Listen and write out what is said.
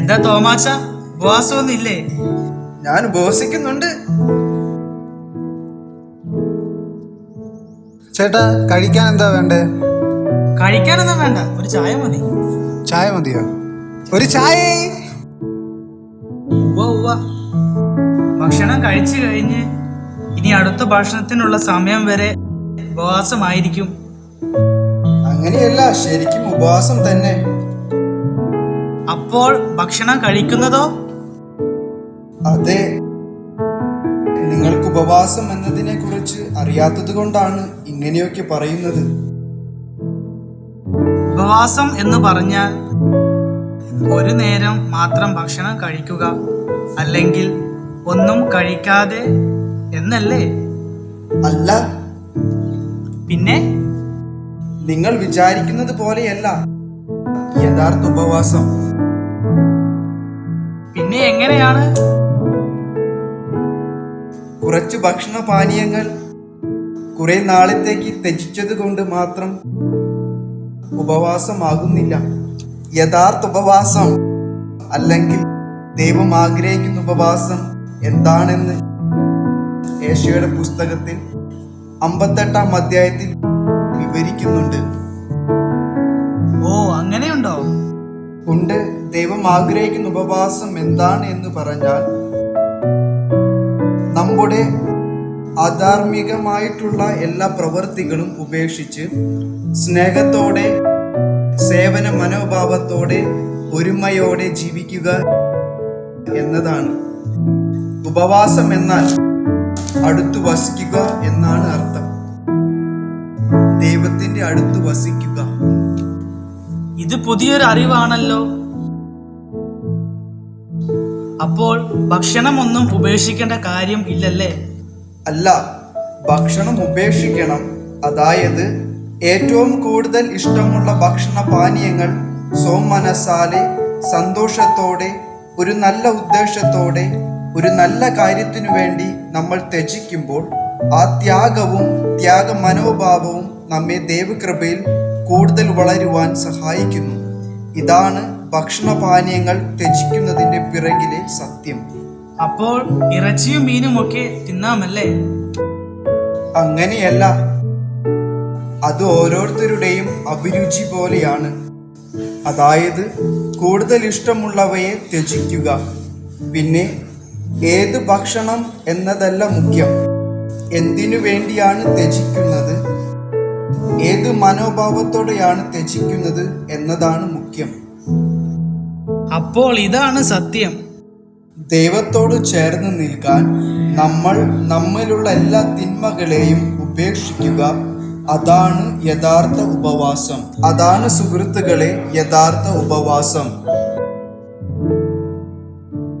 എന്താ തോമാച്ച? ഉപവാസമൊന്നുമില്ലേ ഞാൻ ഉപവസിക്കുന്നുണ്ട്. ചേട്ടാ കഴിക്കാൻ എന്താ വേണ്ടേ? കഴിക്കാനൊന്നും വേണ്ട. ഒരു ചായ മതി. ചായ മതിയോ? ഒരു ചായ! ഭക്ഷണം കഴിച്ചു കഴിഞ്ഞ് ഇനി അടുത്ത ഭക്ഷണത്തിനുള്ള സമയം വരെ ഉപവാസമായിരിക്കും. അങ്ങനെയല്ല ശരിക്കും ഉപവാസം തന്നെ. അപ്പോൾ ഭക്ഷണം കഴിക്കുന്നതോ? അതെ. നിങ്ങൾക്ക് ഉപവാസം എന്നതിനെ കുറിച്ച് അറിയാത്തത് കൊണ്ടാണ് ഇങ്ങനെയൊക്കെ പറയുന്നത്. ഉപവാസം എന്ന് പറഞ്ഞാൽ ഒരു നേരം മാത്രം ഭക്ഷണം കഴിക്കുക അല്ലെങ്കിൽ ഒന്നും കഴിക്കാതെ എന്നല്ലേ? അല്ല. പിന്നെ? നിങ്ങൾ വിചാരിക്കുന്നത് പോലെയല്ല. യഥാർത്ഥ ഉപവാസം പിന്നെ എങ്ങനെയാണ്? കുറച്ച് ഭക്ഷണ പാനീയങ്ങൾ കുറെ നാളത്തേക്ക് ത്യജിച്ചത് കൊണ്ട് മാത്രം ഉപവാസമാകുന്നില്ല. യഥാർത്ഥ ഉപവാസം അല്ലെങ്കിൽ ദൈവം ആഗ്രഹിക്കുന്ന ഉപവാസം എന്താണെന്ന് ഏഷ്യയുടെ പുസ്തകത്തിൽ അമ്പത്തെട്ടാം അധ്യായത്തിൽ വിവരിക്കുന്നുണ്ട്. ഓ അങ്ങനെയുണ്ടോ? ഉണ്ട്. ദൈവം ആഗ്രഹിക്കുന്ന ഉപവാസം എന്താണ് എന്ന് പറഞ്ഞാൽ നമ്മുടെ അധാർമികമായിട്ടുള്ള എല്ലാ പ്രവൃത്തികളും ഉപേക്ഷിച്ച് സ്നേഹത്തോടെ സേവന മനോഭാവത്തോടെ ഒരുമയോടെ ജീവിക്കുക എന്നതാണ്. ഉപവാസം എന്നാൽ അടുത്തു വസിക്കുക എന്നാണ് അർത്ഥം. ദൈവത്തിന്റെ അടുത്ത് വസിക്കുക. ഇത് പുതിയൊരു അറിവാണല്ലോ. അപ്പോൾ ഭക്ഷണമൊന്നും ഉപേക്ഷിക്കേണ്ട കാര്യം ഇല്ലല്ലേ? അല്ല ഭക്ഷണം ഉപേക്ഷിക്കണം. അതായത് ഏറ്റവും കൂടുതൽ ഇഷ്ടമുള്ള ഭക്ഷണ പാനീയങ്ങൾ സോമനസാലെ സന്തോഷത്തോടെ ഒരു നല്ല ഉദ്ദേശത്തോടെ ഒരു നല്ല കാര്യത്തിനു വേണ്ടി നമ്മൾ ത്യജിക്കുമ്പോൾ ആ ത്യാഗവും ത്യാഗ മനോഭാവവും നമ്മെ ദേവകൃപയിൽ കൂടുതൽ വളരുവാൻ സഹായിക്കുന്നു. ഇതാണ് ഭക്ഷണപാനീയങ്ങൾ ത്യജിക്കുന്നതിന്റെ പിറകിലെ സത്യം. അപ്പോൾ ഇറച്ചിയും മീനും ഒക്കെ തിന്നാമല്ലേ? അങ്ങനെയല്ല. അത് ഓരോരുത്തരുടെയും അഭിരുചി പോലെയാണ്. അതായത് കൂടുതൽ ഇഷ്ടമുള്ളവയെ ത്യജിക്കുക. പിന്നെ ഏത് ഭക്ഷണം എന്നതല്ല മുഖ്യം. എന്തിനു വേണ്ടിയാണ് ത്യജിക്കുന്നത്? ഏത് മനോഭാവത്തോടെയാണ് ത്യജിക്കുന്നത് എന്നതാണ് മുഖ്യം. അപ്പോൾ ഇതാണ് സത്യം. ദൈവത്തോട് ചേർന്ന് നിൽക്കാൻ നമ്മൾ നമ്മിലുള്ള എല്ലാ തിന്മകളെയും ഉപേക്ഷിക്കുക. അതാണ് യഥാർത്ഥ ഉപവാസം. അതാണ് സുഹൃത്തുക്കളെ യഥാർത്ഥ ഉപവാസം.